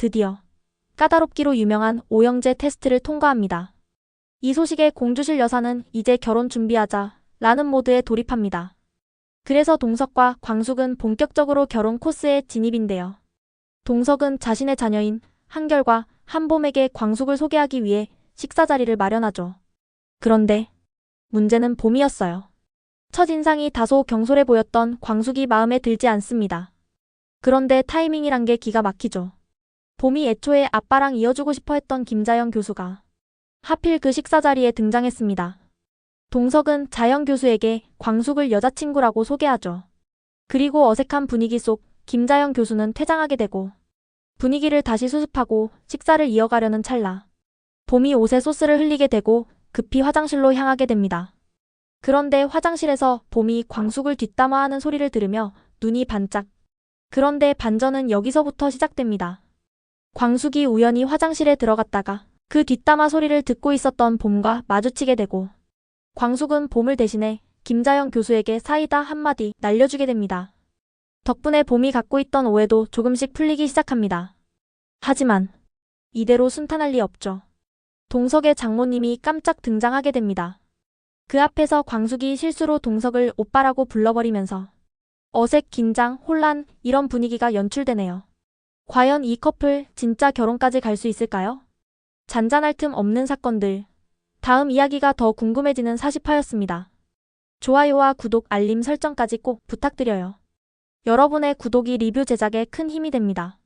드디어 까다롭기로 유명한 오영재 테스트를 통과합니다. 이 소식에 공주실 여사는 이제 결혼 준비하자 라는 모드에 돌입합니다. 그래서 동석과 광숙은 본격적으로 결혼 코스에 진입인데요. 동석은 자신의 자녀인 한결과 한봄에게 광숙을 소개하기 위해 식사 자리를 마련하죠. 그런데 문제는 봄이었어요. 첫인상이 다소 경솔해 보였던 광숙이 마음에 들지 않습니다. 그런데 타이밍이란 게 기가 막히죠. 봄이 애초에 아빠랑 이어주고 싶어 했던 김자영 교수가 하필 그 식사 자리에 등장했습니다. 동석은 자영 교수에게 광숙을 여자친구라고 소개하죠. 그리고 어색한 분위기 속 김자영 교수는 퇴장하게 되고 분위기를 다시 수습하고 식사를 이어가려는 찰나 봄이 옷에 소스를 흘리게 되고 급히 화장실로 향하게 됩니다. 그런데 화장실에서 봄이 광숙을 뒷담화하는 소리를 들으며 눈이 반짝. 그런데 반전은 여기서부터 시작됩니다. 광숙이 우연히 화장실에 들어갔다가 그 뒷담화 소리를 듣고 있었던 봄과 마주치게 되고 광숙은 봄을 대신해 김자영 교수에게 사이다 한마디 날려주게 됩니다. 덕분에 봄이 갖고 있던 오해도 조금씩 풀리기 시작합니다. 하지만 이대로 순탄할 리 없죠. 동석의 장모님이 깜짝 등장하게 됩니다. 그 앞에서 광숙이 실수로 동석을 오빠라고 불러버리면서 어색, 긴장, 혼란 이런 분위기가 연출되네요. 과연 이 커플 진짜 결혼까지 갈 수 있을까요? 잔잔할 틈 없는 사건들. 다음 이야기가 더 궁금해지는 40화였습니다. 좋아요와 구독, 알림 설정까지 꼭 부탁드려요. 여러분의 구독이 리뷰 제작에 큰 힘이 됩니다.